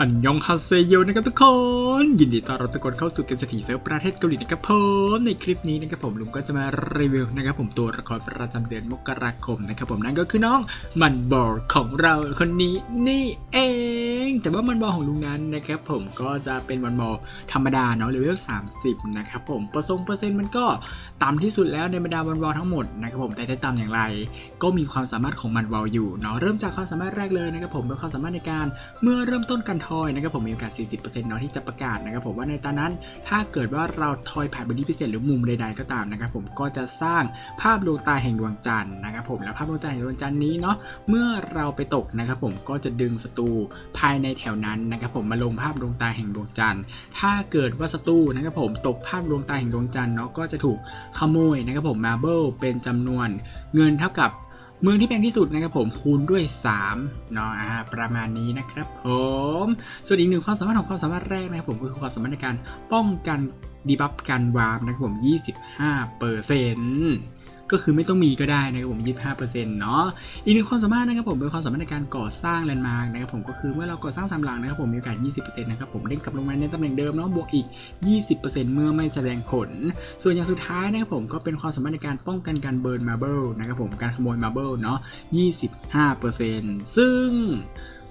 อันยองฮาเซโยนะครับทุกคน ยินดีต้อนรับทุกคนเข้าสู่เกมสถีเซิร์ฟประเทศเกาหลีนะครับผมในคลิปนี้นะครับผมลุงก็จะมารีวิวนะครับผมตัวละครประจำเดือนมกราคมนะครับผมนั่นก็คือน้องมันบอลของเราคนนี้นี่เอง แต่ว่ามันบอลของลุงนั้นนะครับผมก็จะเป็นมันบอลธรรมดาเนาะเลเวล30นะครับผมเปอร์ซ็นต์เปอร์เซ็นต์มันก็ต่ำที่สุดแล้วในบรรดามันบอลทั้งหมดนะครับผมแต่จะต่ำอย่างไร ก็มีความสามารถของมันวอลอยู่เนาะเริ่มจากความสามารถแรกเลยนะครับผมเป็นความสามารถในการเมื่อเริ่มต้นการทอยนะครับผมมีโอกาส 40%เนาะที่จะประกาศนะครับผมว่าในตอนนั้นถ้าเกิดว่าเราทอยผ่านบริพิเศษหรือมุมใดๆก็ตามนะครับผมก็จะสร้างภาพดวงตาแห่งดวงจันทร์นะครับผมและภาพดวงตาแห่งดวงจันทร์นี้เนาะเมื่อเราไปตกนะครับผมก็จะดึงศัตรูภายในแถวนั้นนะครับผมมาลงภาพดวงตาแห่งดวงจันทร์ ถ้าเกิดว่าศัตรูนะครับผมตกภาพดวงตาแห่งดวงจันทร์เนาะก็จะถูกขโมยนะครับผมมาเบิลเป็นจำนวนเงินเท่ากับ เมืองที่แพงที่สุดนะครับผมคูณด้วย3เนาะอ่าประมาณนี้นะครับผมส่วนอีกหนึ่งความสามารถของความสามารถแรกนะครับผมก็คือความสามารถในการป้องกันดีบัฟการวาร์มนะครับผม 25เปอร์เซ็นต์ ก็คือไม่ต้องมีก็ได้นะครับผม25%เนาะอีกหนึ่งความสามารถนะครับผมเป็นความสามารถในการก่อสร้างแลนด์มาร์กนะครับผมก็คือเมื่อเราก่อสร้างสามหลังนะครับผมมีโอกาส 20%นะครับผมเด้งกลับลงมาในตำแหน่งเดิมเนาะบวกอีก 20%เมื่อไม่แสดงผล ส่วนอย่างสุดท้ายนะครับผมก็เป็นความสามารถในการป้องกันการเบิร์นมาร์เบิลนะครับผมการขโมยมาร์เบิลเนาะ25%ซึ่ง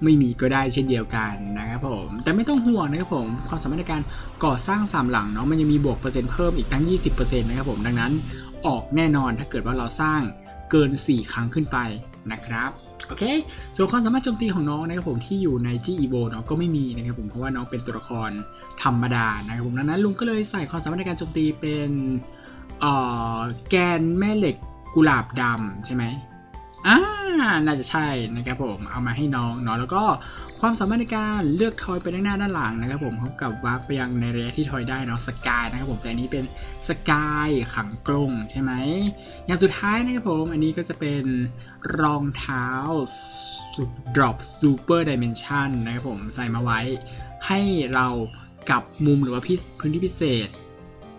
ไม่มีก็ได้เช่นเดียวกันนะครับผม แต่ไม่ต้องห่วงนะครับผม ความสามารถในการก่อสร้างสามหลังเนาะมันยังมีบวกเปอร์เซ็นต์เพิ่มอีกตั้ง 20%นะครับผม ดังนั้น ออกแน่นอนถ้าเกิดว่าเราสร้างเกิน 4 ครั้งขึ้นไปนะครับโอเค ส่วนความสามารถโจมตีของน้องนะครับผมที่อยู่ในจีอีโบเนาะก็ไม่มีนะครับผมเพราะว่าน้องเป็นตัวละครธรรมดานะครับผมดังนั้นลุงก็เลยใส่ความสามารถในการโจมตีเป็นแกนแม่เหล็กกุหลาบดำใช่ไหม อ่าน่าจะใช่นะครับผมเอามาให้น้องเนาะแล้วก็ความสามารถในการเลือกทอยไปด้านหน้าด้านหลังนะครับผมพร้อมกับวาร์ปไปยังในระยะที่ทอยได้เนาะสกายนะครับผมแต่อันนี้เป็นสกายขังกรงใช่ไหมอย่างสุดท้ายนะครับผมอันนี้ก็จะเป็นรองเท้า drop super dimension นะครับผมใส่มาไว้ ให้เรากับมุมหรือว่าพื้นที่พิเศษ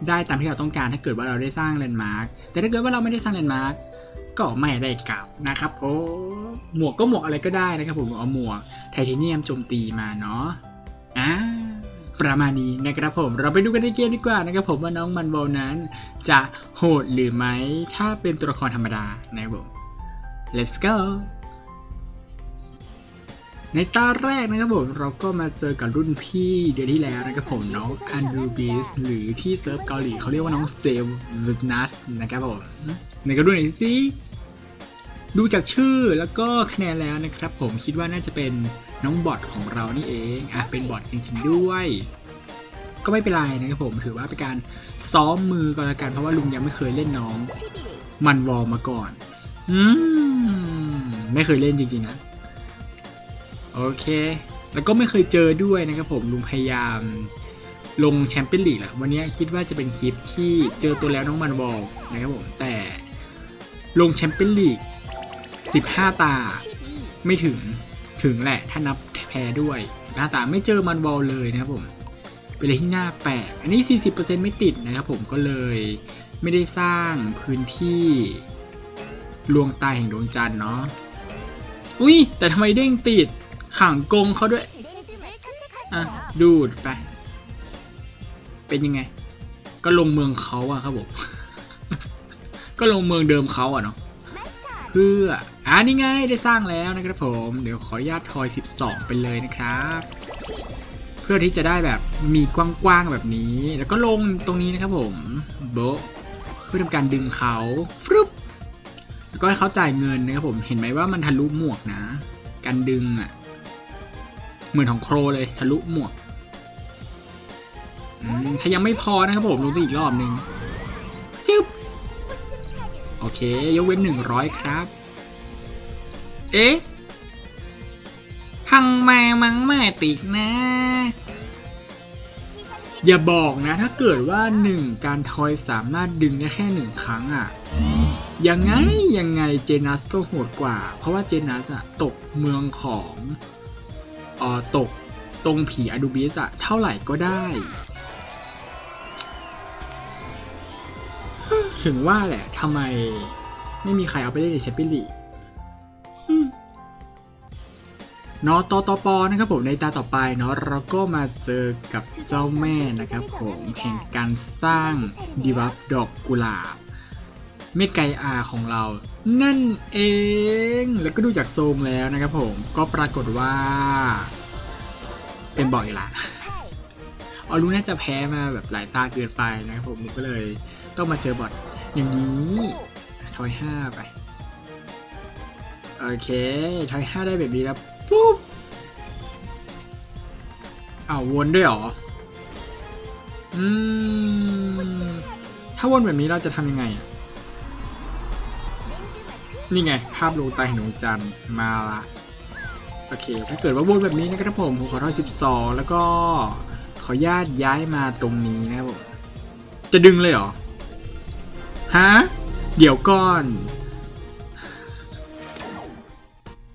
ได้ตามที่เราต้องการถ้าเกิดว่าเราได้สร้างแลนด์มาร์คแต่ถ้าเกิดว่าเราไม่ได้สร้างแลนด์มาร์ค ก็ไม่ได้กลับนะครับโอ้หมวกก็หมวกอะไรก็ได้นะครับผมเอาหมวกไทเทเนียมโจมตีมาเนาะอ่าประมาณนี้นะครับผมเราไปดูกันในเกมดีกว่านะครับผมว่าน้องมันบอลนั้น จะโหดหรือไม่ถ้าเป็นตัวละครธรรมดานะครับผม let's go ในตาแรกนะครับผมเราก็มาเจอกับรุ่นพี่เดือนที่แล้วนะครับผมน้องอันดูบิสหรือที่เซิร์ฟเกาหลีเขาเรียกว่าน้องเซลล์นัสนะครับผมในกระดูหน่อยสิ ดูจากชื่อแล้วก็คะแนนแล้วนะครับผมคิดว่าน่าจะเป็นน้องบอทของเรานี่เองอะเป็นบอทจริงๆด้วย ก็ไม่เป็นไรนะครับผมถือว่าเป็นการซ้อมมือก่อนละกันเพราะว่าลุงยังไม่เคยเล่นน้อง มันวอลมาก่อน อืมไม่เคยเล่นจริงๆนะ โอเค แล้วก็ไม่เคยเจอด้วยนะครับผมลุงพยายามลงแชมเปี้ยนลีกแหละวันนี้คิดว่าจะเป็นคลิปที่เจอตัวแล้วน้องมันบอลนะครับผมแต่ลงแชมเปี้ยนลีก 15ตาไม่ถึงถึงแหละถ้านับแพ้ด้วย15ตาไม่เจอมันบอลเลยนะครับผมเป็นอะไรที่น่าแปลกอันนี้ 40%ไม่ติดนะครับผมก็เลยไม่ได้สร้างพื้นที่ลวงตาแห่งดวงจันทร์เนาะอุ้ยแต่ทำไมเด้งติดขังกงเขาด้วย อะ ดูดไป เป็นยังไง ก็ลงเมืองเขาอะครับผม ก็ลงเมืองเดิมเขาอะเนาะ เพื่ออ่านี่ไงได้สร้างแล้วนะครับผม เดี๋ยวขออนุญาตทอย 12 ไปเลยนะครับ เพื่อที่จะได้แบบมีกว้างๆแบบนี้ แล้วก็ลงตรงนี้นะครับผมโบเพื่อทำการดึงเขาฟรุปแล้วก็ให้เขาจ่ายเงินนะครับผมเห็นไหมว่ามันทะลุหมวกนะ การดึงอะเหมือนของโครเลยทะลุหมวกถ้ายังไม่พอนะครับผมลงตัวอีกรอบหนึ่ง โอเค ยกเว้นหนึ่งร้อยครับ เอ๊ะทังแม่มังแม่ติกนะ อย่าบอกนะถ้าเกิดว่าหนึ่งการทอยสามารถดึงได้แค่หนึ่งครั้งอะยังไงยังไงเจนัสก็โหดกว่า เพราะว่าเจนัสอะตกเมืองของอ่อตกตรงผีอดูบิสอะเท่าไหร่ก็ได้ ถึงว่าแหละทำไมไม่มีใครเอาไปเล่นในแชมเปี้ยนลีกอืมเนาะต่อต่อปอนะครับผมในตาต่อไปเนาะเราก็มาเจอกับเจ้าแม่นะครับผมแห่งการสร้างดีบัฟดอกกุหลาบเมไกอาของเรา นั่นเองแล้วก็ดูจากทรงแล้วนะครับผมก็ปรากฏว่า เป็นบ่อยละเอารู้น่าจะแพ้มาแบบหลายตาเกินไปนะครับผมก็เลยต้องมาเจอบอท อย่างนี้ทอยห้าไปโอเคทอยห้าได้แบบนี้แล้วปุ๊บอ้าววนด้วยหรออืมถ้าวนแบบนี้เราจะทำยังไงอะนี่ไง ภาพลงตาเห็นดวงจันทร์มาละโอเค ถ้าเกิดว่าวนแบบนี้นะครับผมผมขอทอย12แล้วก็ขอญาตย้ายมาตรงนี้นะครับผมจะดึงเลยเหรอ ฮะ เดี๋ยวก่อน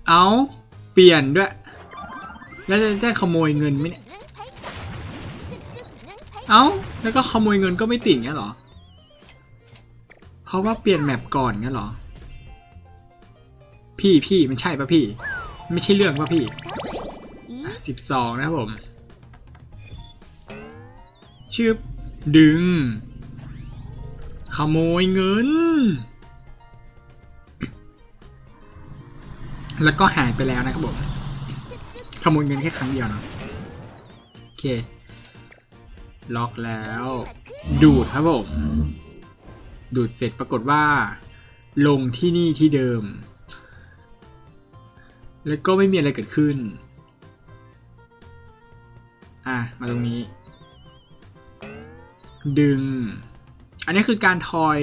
เอาเปลี่ยนด้วย แล้วจะได้ขโมยเงินไหมเนี่ย เอาแล้วก็ขโมยเงินก็ไม่ติดเงี้ยหรอ เพราะว่าเปลี่ยนแมปก่อนเงี้ยหรอ พี่พี่มันใช่ปะพี่ ไม่ใช่เรื่องปะพี่สิบสองนะผม ชื่อดึง ขโมยเงิน แล้วก็หายไปแล้วนะครับผม ขโมยเงินแค่ครั้งเดียวนะโอเค ล็อกแล้ว ดูดครับผม ดูดเสร็จปรากฏว่า ลงที่นี่ที่เดิม แล้วก็ไม่มีอะไรเกิดขึ้น อะ มาตรงนี้ ดึง อันนี้คือการทอย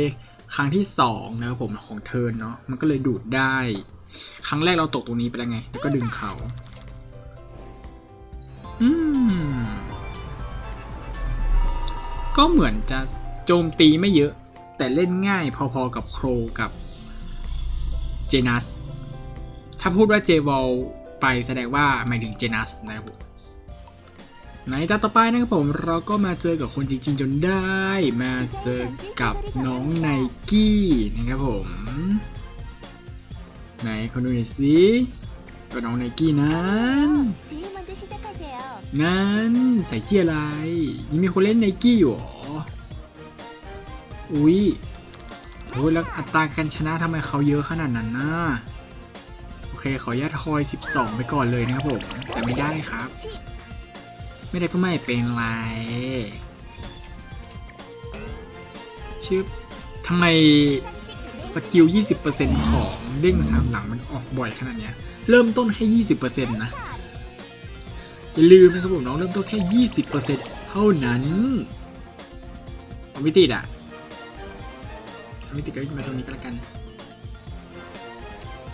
ครั้งที่สองนะครับผมของเทินเนาะมันก็เลยดูดได้ ครั้งแรกเราตกตรงนี้ไปแล้วไง แล้วก็ดึงเขาอืมก็เหมือนจะโจมตีไม่เยอะ แต่เล่นง่ายพอๆกับโครกับเจนัส ถ้าพูดว่าเจวอลไปแสดงว่าหมายถึงเจนัสนะครับ ในตาต่อไปนะครับผมเราก็มาเจอกับคนจริงๆจนได้มาเจอกับน้องไนกี้นะครับผมไหนคนดูหน่อยสิก็น้องไนกี้นั้นนั้นใส่เจียอะไร ยังมีคนเล่นไนกี้อยู่หรออุ้ยโอ้ยแล้วอัตราการชนะทำไมเขาเยอะขนาดนั้นนะโอเคขอยาดทอย 12 ไปก่อนเลยนะครับผม แต่ไม่ได้ครับ ไม่ได้ก็ไม่เป็นไรชื่อทำไมสกิล 20%ของเด้งสามหลังมันออกบ่อยขนาดเนี้ย เริ่มต้นแค่ 20%นะ อย่าลืมนะครับผมน้องเริ่มต้นแค่ 20%เท่านั้นเอาไม่ติดอะเอาไม่ติดก็มาตรงนี้ก็แล้วกัน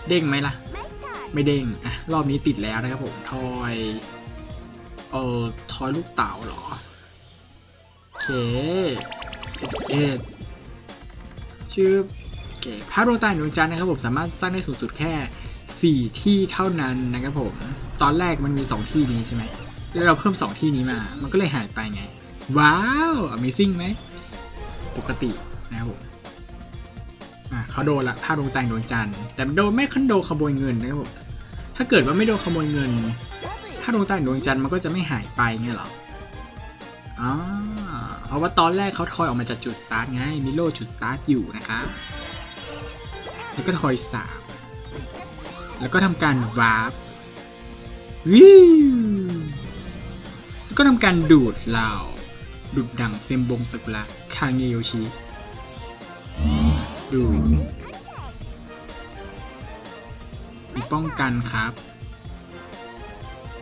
เด้งไหมล่ะ ไม่เด้ง อะ รอบนี้ติดแล้วนะครับผม ทอย เอ่อทอยลูกเต๋าเหรอโอเคสิบเอ็ดชื่อโอเคภาพดวงตาดวงจันทร์นะครับผมสามารถสร้างได้สูงสุดแค่ 4 ที่เท่านั้นนะครับผม ตอนแรกมันมี 2 ที่นี้ใช่ไหมแล้วเราเพิ่ม 2 ที่นี้มา มันก็เลยหายไปไง ว้าว Amazing ไหม ปกตินะครับผมเขาโดนละภาพดวงตาดวงจันทร์แต่โดนไม่คันโดนขโมยเงินนะครับผมถ้าเกิดว่าไม่โดนขโมยเงิน ถ้าดวงตาดวงจันทร์มันก็จะไม่หายไปไงเหรออ๋อเพราะว่าตอนแรกเขาทอยออกมาจากจุดสตาร์ทไงมิโลจุดสตาร์ทอยู่นะครับแล้วก็ทอยสามแล้วก็ทำการวาร์ปวิวแล้วก็ทำการดูดเหล่าดูดดังเซมบงสกุระคางเงโยชิดูดมีป้องกันครับ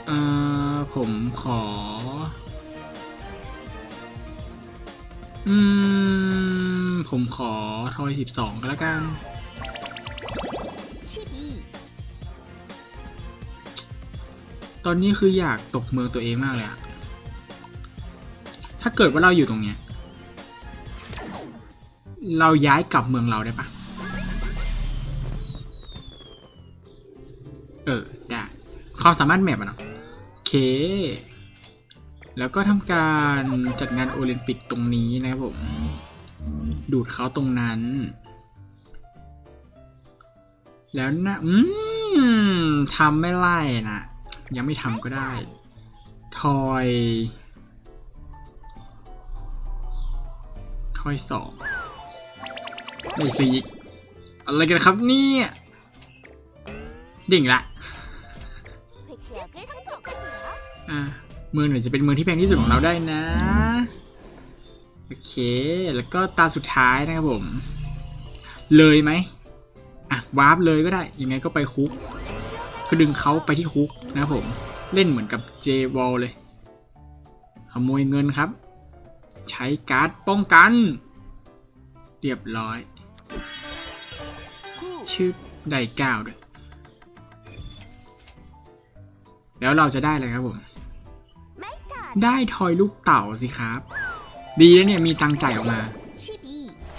เอ่อผมขอ อืม ผมขอทอยสิบสองก็แล้วกัน ตอนนี้คืออยากตกเมืองตัวเองมากเลยอะถ้าเกิดว่าเราอยู่ตรงเนี้ย เราย้ายกลับเมืองเราได้ปะเออ ได้ ความสามารถแมปอะเนาะ เค แล้วก็ทำการจัดงานโอลิมปิกตรงนี้นะครับผม ดูดเขาตรงนั้น แล้วนะ อืมทำไม่ไล่นะ ยังไม่ทำก็ได้ ทอย ทอยสองไม่ซีอีกอะไรกันครับเนี่ยดิ่งละ อะเมืองหนจะเป็นเมืองที่แพงที่สุดของเราได้นะ โอเค แล้วก็ตาสุดท้ายนะครับผม เลยไหมอะวาร์ปเลยก็ได้ ยังไงก็ไปคุก ก็ดึงเขาไปที่คุกนะครับผม เล่นเหมือนกับเจวอลเลย ขโมยเงินครับ ใช้การ์ดป้องกัน เรียบร้อย ชื่อได้เก้าด้วย แล้วเราจะได้อะไรครับผม ได้ทอยลูกเต่าสิครับ ดีแล้วเนี่ยมีตังจ่ายออกมา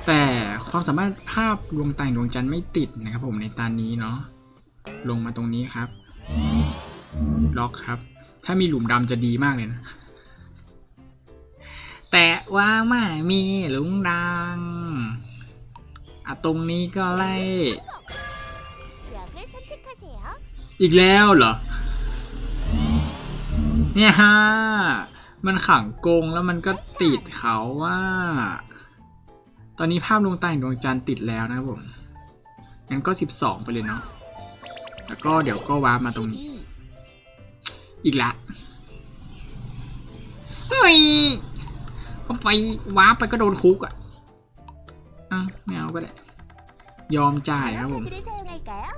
แต่ความสามารถภาพดวงแตงดวงจันทร์ไม่ติดนะครับผมในตอนนี้เนาะลงมาตรงนี้ครับ ล็อกครับ ถ้ามีหลุมดำจะดีมากเลยนะ แต่ว่าไม่มีหลุมดำอะตรงนี้ก็ไล่ อีกแล้วเหรอ เนี่ยฮะมันขังกงแล้วมันก็ติดเขาว่า ตอนนี้ภาพดวงตาแห่งดวงจันทร์ติดแล้วนะครับผมงั้นก็ 12 ไปเลยเนาะแล้วก็เดี๋ยวก็ว้ามาตรงนี้ อีกละเฮ้ยก็ไปว้าไปก็โดนคุกอะอะไม่เอาก็ได้ ยอมจ่ายครับผม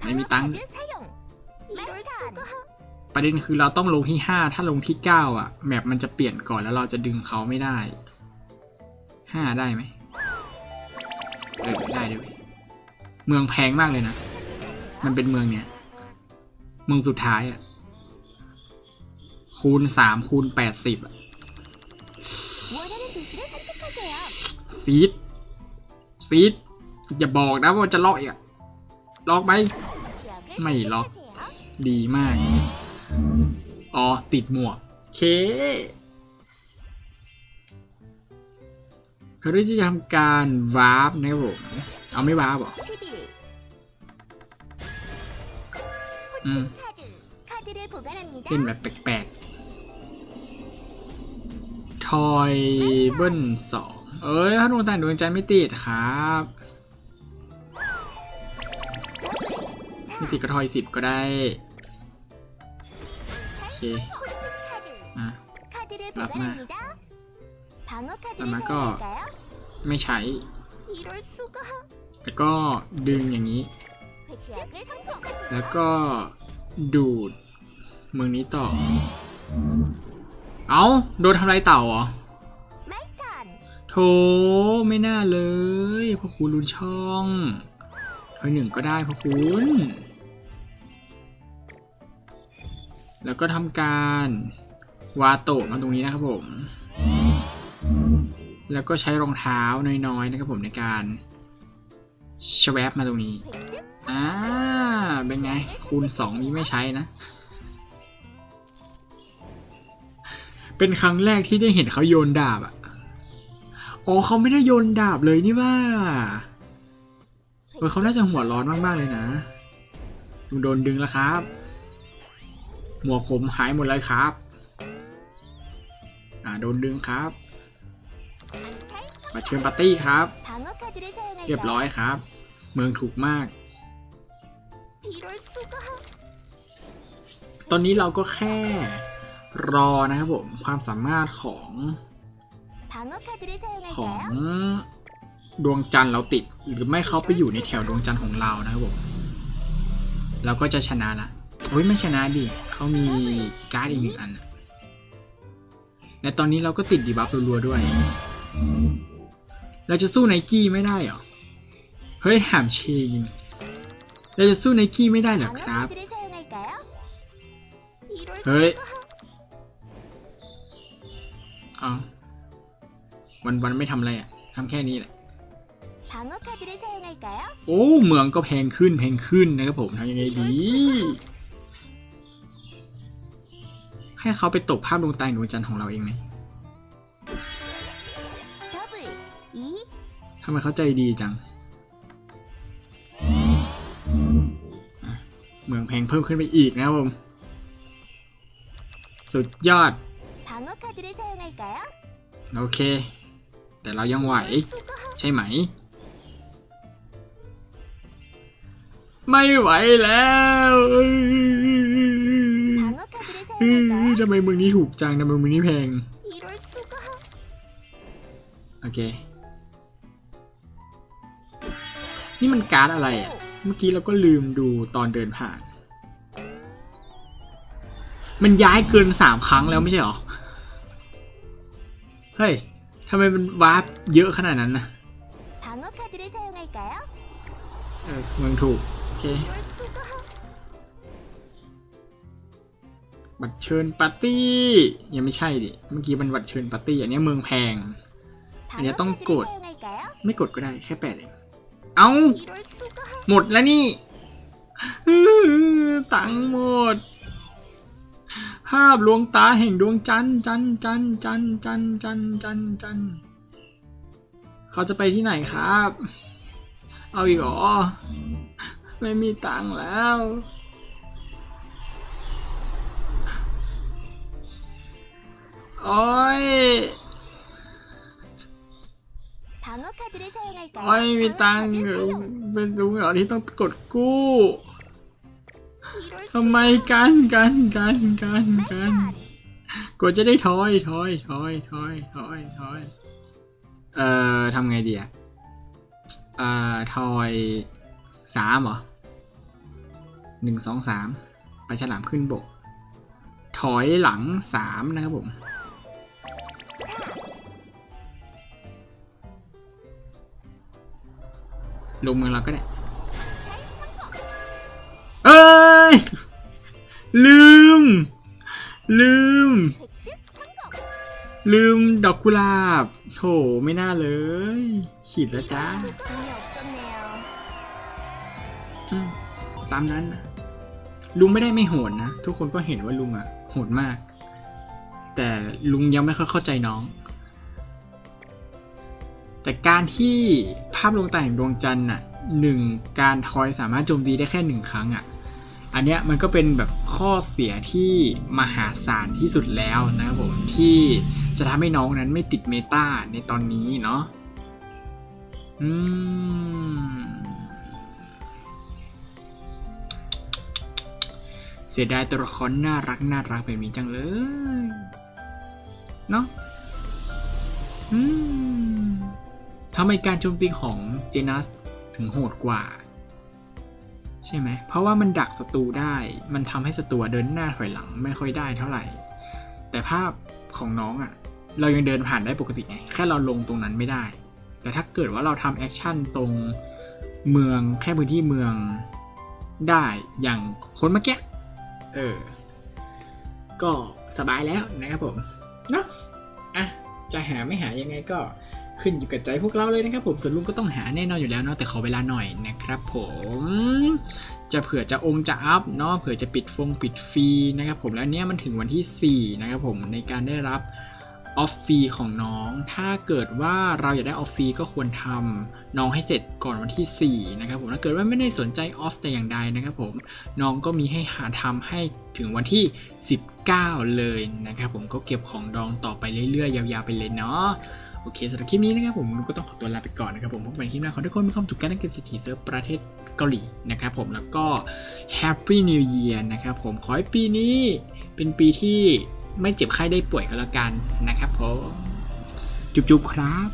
ไม่มีตังค์ ประเด็นคือเราต้องลงที่ห้าถ้าลงที่เก้าอะ แมปมันจะเปลี่ยนก่อนแล้วเราจะดึงเขาไม่ได้ห้าได้ไหมได้ด้วยเมืองแพงมากเลยนะ มันเป็นเมืองเนี้ย เมืองสุดท้ายอะ คูณสามคูณแปดสิบอะซีดซีดอย่าบอกนะว่าจะล็อกอะล็อกไหมไม่ล็อก ดีมาก อ๋อ ติดหมวก เคเขาได้จะทำการวาร์ปนะผมเอาไม่วาร์ปหรออืมเป็นแบบแปลกๆ ทอยเบิ้ลสอง เอ้ยถ้าดวงตาดวงใจไม่ติดครับไม่ติดก็ทอยสิบก็ได้ คอะรับมาแต่อมาก็ไม่ใช้แต่ก็ดึงอย่างนี้ แล้วก็ดูดเมืองนี้ต่อ เอาโดนทำไรเต่าเหรอโถไม่น่าเลยพ่อคุณรุนช่องเฮ้ยหนึ่งก็ได้พ่อคุณ แล้วก็ทำการวาโตะมาตรงนี้นะครับผม แล้วก็ใช้รองเท้าน้อยๆนะครับผมในการชแวบมาตรงนี้.อ่า เป็นไง คูณสองนี้ไม่ใช้นะ เป็นครั้งแรกที่ได้เห็นเขาโยนดาบอะ อ๋อเขาไม่ได้โยนดาบเลยนี่ว่าเออเขาน่าจะหัวร้อนมากๆเลยนะ โดนดึงแล้วครับ หมวกผมหายหมดเลยครับ อ่าโดนดึงครับมาเชิญปาร์ตี้ครับ เรียบร้อยครับ เมืองถูกมาก ตอนนี้เราก็แค่รอนะครับผม ความสามารถของของดวงจันทร์เราติด หรือไม่เขาไปอยู่ในแถวดวงจันทร์ของเรานะครับผม เราก็จะชนะละ โอ้ยไม่ชนะดิเขามีการ์ดอีกหนึ่งอันและตอนนี้เราก็ติดดีบัฟรัวๆด้วย เราจะสู้ไนกี้ไม่ได้หรอ เฮ้ยถามเชงเราจะสู้ไนกี้ไม่ได้หรอครับ เฮ้ยเอาวันวันไม่ทำอะไรอะทำแค่นี้แหละ โอ้ เมืองก็แพงขึ้นแพงขึ้นนะครับผมทำยังไงดี ให้เขาไปตกภาพดวงตาหนูจันของเราเองไหมทำไมเขาใจดีจัง เมืองแพงเพิ่มขึ้นไปอีกนะครัผม สุดยอด โอเค แต่เรายังไหว ใช่ไหม ไม่ไหวแล้ว ทำไมเมืองนี้ถูกจังทำไมเมืองนี้แพง โอเค นี่มันการ์ดอะไรอะ เมื่อกี้เราก็ลืมดูตอนเดินผ่าน มันย้ายเกินสามครั้งแล้วไม่ใช่หรอ เฮ้ยทำไมมันวาร์ปเยอะขนาดนั้นนะเออมึงถูก โอเค บัตรเชิญปาร์ตี้ ยังไม่ใช่ดิเมื่อกี้มันบัตรเชิญปาร์ตี้อันนี้เมืองแพง อันนี้ต้องกด ไม่กดก็ได้แค่แปดเองเอาหมดแล้วนี่ตังหมด ภาพลวงตาแห่งดวงจันจันจันจันจันจันจันจันเขาจะไปที่ไหนครับ เอาอีกหรอ ไม่มีตังแล้ว โอ้ยโอ้ยมีตังค์เป็นลุงเหรอที่ต้องกดกู้ทำไมกันกันกันกันกันกดจะได้ถอยถอยถอยถอยถอยถอยเอ่อทำไงดีอะเอ่อถอยสามเหรอหนึ่งสองสามไปฉลามขึ้นบก ถอยหลังสามนะครับผม ลงเมืองเราก็ได้ เอ้ย ลืม ลืม ลืมดอกกุหลาบ โถไม่น่าเลยฉีดแล้วจ้า ตามนั้น ลุงไม่ได้ไม่โหดนะ ทุกคนก็เห็นว่าลุงอะโหดมาก แต่ลุงยังไม่ค่อยเข้าใจน้อง แต่การที่ภาพลวงตาแห่งดวงจันทร์น่ะหนึ่งการทอยสามารถโจมตีได้แค่หนึ่งครั้งอะอันเนี้ยมันก็เป็นแบบข้อเสียที่มหาศาลที่สุดแล้วนะครับผมที่จะทำให้น้องนั้นไม่ติดเมตาในตอนนี้เนาะอืมเสียดายตัวละครน่ารักน่ารักแบบนี้จังเลย เนาะอืม ทำไมการโจมตีของเจนัสถึงโหดกว่า ใช่ไหม เพราะว่ามันดักศัตรูได้ มันทำให้ศัตรูเดินหน้าถอยหลังไม่ค่อยได้เท่าไหร่ แต่ภาพของน้องอะ่ะ เรายังเดินผ่านได้ปกติไง แค่เราลงตรงนั้นไม่ได้ แต่ถ้าเกิดว่าเราทำแอคชั่นตรงเมืองแค่พื้นที่เมืองได้อย่างคนเมื่อกี้ เออ ก็สบายแล้วนะครับผม เนาะอะ จะหาไม่หายังไงก็ ขึ้นอยู่กับใจพวกเราเลยนะครับผมส่วนลุงก็ต้องหาแน่นอนอยู่แล้วเนาะแต่ขอเวลาหน่อยนะครับผมจะเผื่อจะองค์จะอัพเนาะเผื่อจะปิดฟงปิดฟรีนะครับผมแล้วเนี้ยมันถึงวันที่ 4 นะครับผมในการได้รับออฟฟรีของน้อง ถ้าเกิดว่าเราอยากได้ออฟฟรีก็ควรทำน้องให้เสร็จก่อนวันที่ 4 นะครับผมถ้าเกิดว่าไม่ได้สนใจออฟแต่อย่างใดนะครับผมน้องก็มีให้หาทำให้ถึงวันที่ 19 เลยนะครับผมก็เก็บของดองต่อไปเรื่อยๆ ยาวๆไปเลยเนาะ โอเคสำหรับคลิปนี้นะครับผมนุกก็ต้องขอตัวลาไปก่อนนะครับผมพบกันในคลิปหน้าขอทุกคนมีความสุขกันในการเศรษฐีเซิร์ฟประเทศเกาหลีนะครับผมแล้วก็ Happy New Year นะครับผมขอให้ปีนี้เป็นปีที่ไม่เจ็บไข้ได้ป่วยก็แล้วกันนะครับผมจุ๊บๆครับ